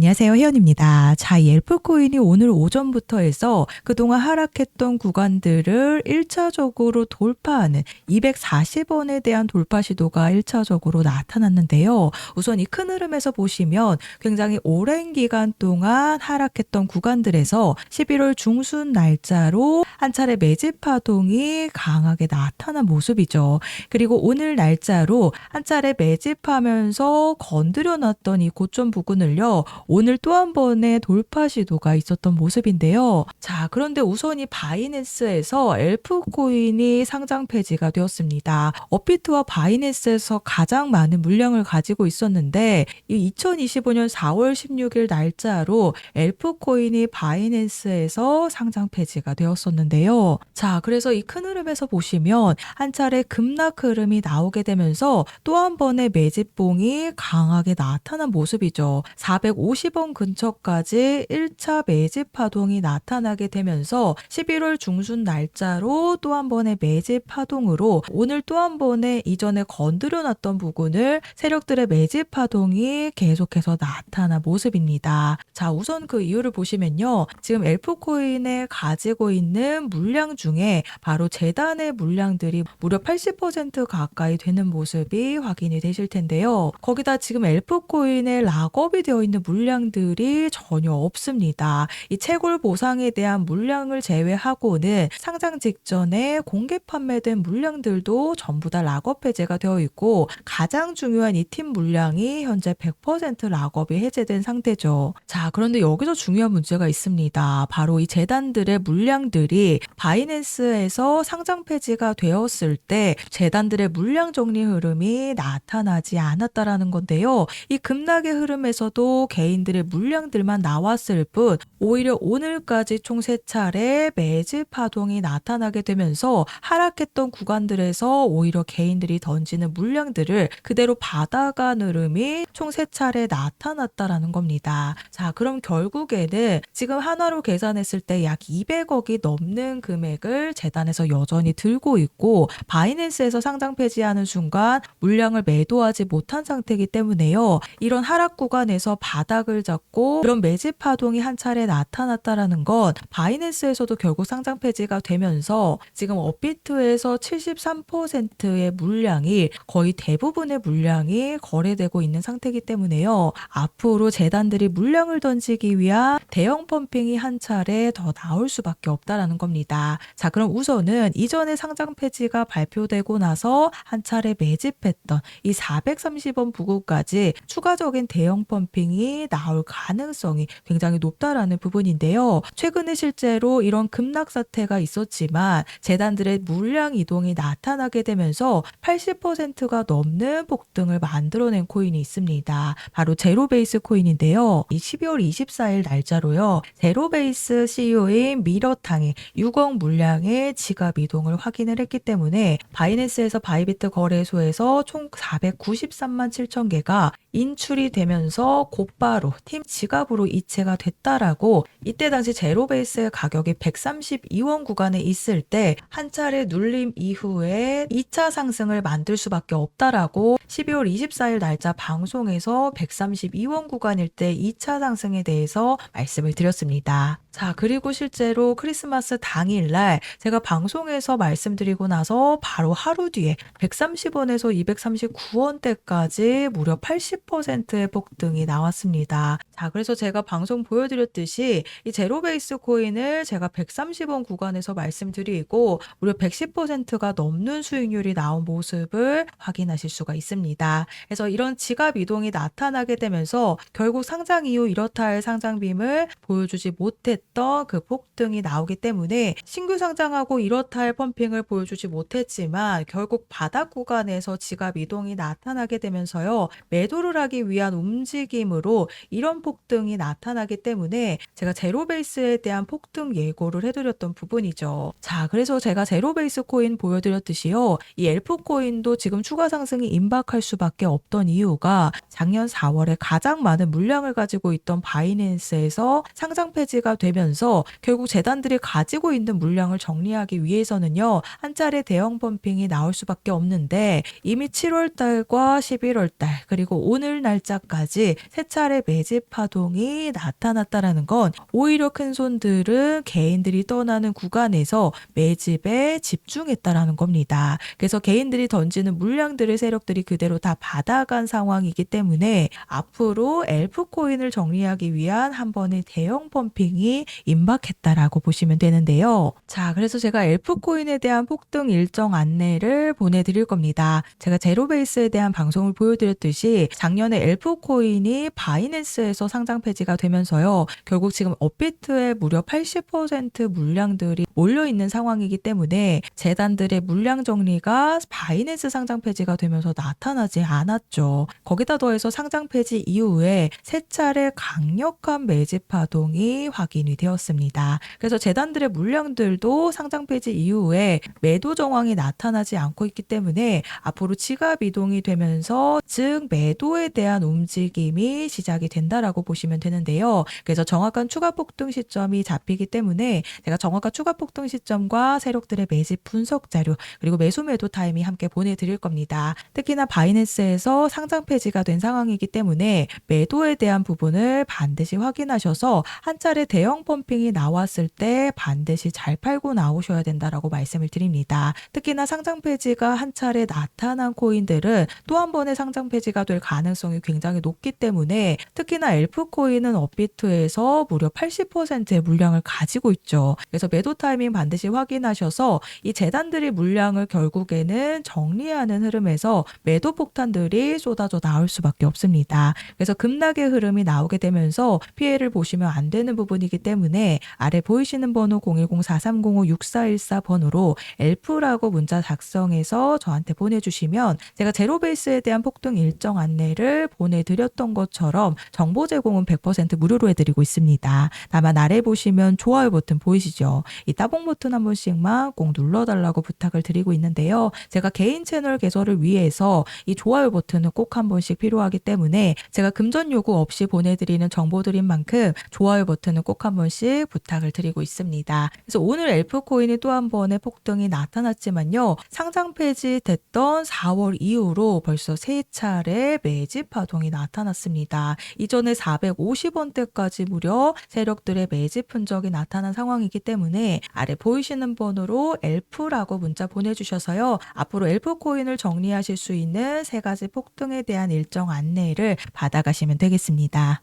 안녕하세요. 혜연입니다. 자, 이 엘프코인이 오늘 오전부터 해서 그동안 하락했던 구간들을 1차적으로 돌파하는 240원에 대한 돌파 시도가 1차적으로 나타났는데요. 우선 이 큰 흐름에서 보시면 굉장히 오랜 기간 동안 하락했던 구간들에서 11월 중순 날짜로 한 차례 매집 파동이 강하게 나타난 모습이죠. 그리고 오늘 날짜로 한 차례 매집하면서 건드려 놨던 이 고점 부근을요. 오늘 또 한 번의 돌파 시도가 있었던 모습인데요. 자, 그런데 우선 이 바이낸스에서 엘프 코인이 상장 폐지가 되었습니다. 업비트와 바이낸스에서 가장 많은 물량을 가지고 있었는데 이 2025년 4월 16일 날짜로 엘프 코인이 바이낸스에서 상장 폐지가 되었었는데요. 자, 그래서 이 큰 흐름에서 보시면 한 차례 급락 흐름이 나오게 되면서 또 한 번의 매집봉이 강하게 나타난 모습이죠. 450원 근처까지 1차 매집 파동이 나타나게 되면서 11월 중순 날짜로 또 한 번의 매집 파동으로 오늘 또 한 번의 이전에 건드려 놨던 부분을 세력들의 매집 파동이 계속해서 나타난 모습입니다. 자, 우선 그 이유를 보시면요. 지금 엘프코인에 가지고 있는 물량 중에 바로 재단의 물량들이 무려 80% 가까이 되는 모습이 확인이 되실 텐데요. 거기다 지금 엘프코인에 락업이 되어 있는 물량 들이 전혀 없습니다. 이 채굴 보상에 대한 물량을 제외하고는 상장 직전에 공개 판매된 물량들도 전부 다 락업 해제가 되어 있고 가장 중요한 이 팀 물량이 현재 100% 락업이 해제된 상태죠. 자, 그런데 여기서 중요한 문제가 있습니다. 바로 이 재단들의 물량들이 바이낸스에서 상장 폐지가 되었을 때 재단들의 물량 정리 흐름이 나타나지 않았다라는 건데요. 이 급락의 흐름에서도 개인 들의 물량들만 나왔을 뿐 오히려 오늘까지 총 세 차례 매집 파동이 나타나게 되면서 하락했던 구간들에서 오히려 개인들이 던지는 물량들을 그대로 받아간 흐름이 총 세 차례 나타났다라는 겁니다. 자, 그럼 결국에는 지금 하나로 계산했을 때 약 200억이 넘는 금액을 재단에서 여전히 들고 있고 바이낸스에서 상장 폐지하는 순간 물량을 매도하지 못한 상태이기 때문에요. 이런 하락 구간에서 바닥을 잡고 그런 매집 파동이 한 차례 나타났다라는 건 바이낸스에서도 결국 상장 폐지가 되면서 지금 업비트에서 73%의 물량이 거의 대부분의 물량이 거래되고 있는 상태이기 때문에요. 앞으로 재단들이 물량을 던지기 위한 대형 펌핑이 한 차례 더 나올 수밖에 없다라는 겁니다. 자, 그럼 우선은 이전에 상장 폐지가 발표되고 나서 한 차례 매집했던 이 430원 부근까지 추가적인 대형 펌핑이 나올 가능성이 굉장히 높다라는 부분인데요. 최근에 실제로 이런 급락 사태가 있었지만 재단들의 물량 이동이 나타나게 되면서 80%가 넘는 폭등을 만들어낸 코인이 있습니다. 바로 제로베이스 코인인데요. 이 12월 24일 날짜로요. 제로베이스 CEO인 미러탕이 6억 물량의 지갑 이동을 확인을 했기 때문에 바이낸스에서 바이비트 거래소에서 총 493만 7천 개가 인출이 되면서 곧바로 팀 지갑으로 이체가 됐다라고 이때 당시 제로베이스의 가격이 132원 구간에 있을 때 한 차례 눌림 이후에 2차 상승을 만들 수밖에 없다라고 12월 24일 날짜 방송에서 132원 구간일 때 2차 상승에 대해서 말씀을 드렸습니다. 자, 그리고 실제로 크리스마스 당일날 제가 방송에서 말씀드리고 나서 바로 하루 뒤에 130 원에서 239 원대까지 무려 80%의 폭등이 나왔습니다. 자, 그래서 제가 방송 보여드렸듯이 이 제로베이스 코인을 제가 130원 구간에서 말씀드리고 무려 110%가 넘는 수익률이 나온 모습을 확인하실 수가 있습니다. 그래서 이런 지갑 이동이 나타나게 되면서 결국 상장 이후 이렇다 할 상장빔을 보여주지 못했 던 그 폭등이 나오기 때문에 신규 상장하고 이렇다 할 펌핑을 보여주지 못했지만 결국 바닥 구간에서 지갑 이동이 나타나게 되면서요. 매도를 하기 위한 움직임으로 이런 폭등이 나타나기 때문에 제가 제로베이스에 대한 폭등 예고를 해드렸던 부분이죠. 자, 그래서 제가 제로베이스 코인 보여드렸듯이요. 이 엘프 코인도 지금 추가 상승이 임박할 수밖에 없던 이유가 작년 4월에 가장 많은 물량을 가지고 있던 바이낸스에서 상장 폐지가 되 되면서 결국 재단들이 가지고 있는 물량을 정리하기 위해서는요. 한 차례 대형 펌핑이 나올 수밖에 없는데 이미 7월 달과 11월 달 그리고 오늘 날짜까지 세 차례 매집 파동이 나타났다라는 건 오히려 큰 손들은 개인들이 떠나는 구간에서 매집에 집중했다라는 겁니다. 그래서 개인들이 던지는 물량들을 세력들이 그대로 다 받아간 상황이기 때문에 앞으로 엘프 코인을 정리하기 위한 한 번의 대형 펌핑이 임박했다라고 보시면 되는데요. 자, 그래서 제가 엘프 코인에 대한 폭등 일정 안내를 보내드릴 겁니다. 제가 제로베이스에 대한 방송을 보여드렸듯이 작년에 엘프 코인이 바이낸스에서 상장 폐지가 되면서요. 결국 지금 업비트에 무려 80% 물량들이 몰려 있는 상황이기 때문에 재단들의 물량 정리가 바이낸스 상장 폐지가 되면서 나타나지 않았죠. 거기다 더해서 상장 폐지 이후에 세 차례 강력한 매집 파동이 확인이 되었습니다. 그래서 재단들의 물량들도 상장 폐지 이후에 매도 정황이 나타나지 않고 있기 때문에 앞으로 지갑 이동이 되면서 즉 매도에 대한 움직임이 시작이 된다라고 보시면 되는데요. 그래서 정확한 추가 폭등 시점이 잡히기 때문에 제가 정확한 추가 폭등 시점과 세력들의 매집 분석 자료 그리고 매수 매도 타이밍 함께 보내드릴 겁니다. 특히나 바이낸스에서 상장 폐지가 된 상황이기 때문에 매도에 대한 부분을 반드시 확인하셔서 한 차례 대형 펌핑이 나왔을 때 반드시 잘 팔고 나오셔야 된다라고 말씀을 드립니다. 특히나 상장 폐지가 한 차례 나타난 코인들은 또 한 번의 상장 폐지가 될 가능성이 굉장히 높기 때문에 특히나 엘프 코인은 업비트에서 무려 80%의 물량을 가지고 있죠. 그래서 매도 타이밍 반드시 확인하셔서 이 재단들이 물량을 결국에는 정리하는 흐름에서 매도 폭탄들이 쏟아져 나올 수밖에 없습니다. 그래서 급락의 흐름이 나오게 되면서 피해를 보시면 안 되는 부분이기 때문에 아래 보이시는 번호 010-4305-6414 번호로 엘프라고 문자 작성해서 저한테 보내주시면 제가 제로베이스에 대한 폭등 일정 안내를 보내드렸던 것처럼 정보 제공은 100% 무료로 해드리고 있습니다. 다만 아래 보시면 좋아요 버튼 보이시죠? 이 따봉 버튼 한 번씩만 꼭 눌러달라고 부탁을 드리고 있는데요. 제가 개인 채널 개설을 위해서 이 좋아요 버튼은 꼭 한 번씩 필요하기 때문에 제가 금전 요구 없이 보내드리는 정보들인 만큼 좋아요 버튼은 꼭 한 번씩 부탁을 드리고 있습니다. 그래서 오늘 엘프 코인이 또 한 번의 폭등이 나타났지만요. 상장 폐지 됐던 4월 이후로 벌써 세 차례 매집 파동이 나타났습니다. 이전에 450원대까지 무려 세력들의 매집 흔적이 나타난 상황이기 때문에 아래 보이시는 번호로 엘프라고 문자 보내주셔서요. 앞으로 엘프 코인을 정리하실 수 있는 세 가지 폭등에 대한 일정 안내를 받아가시면 되겠습니다.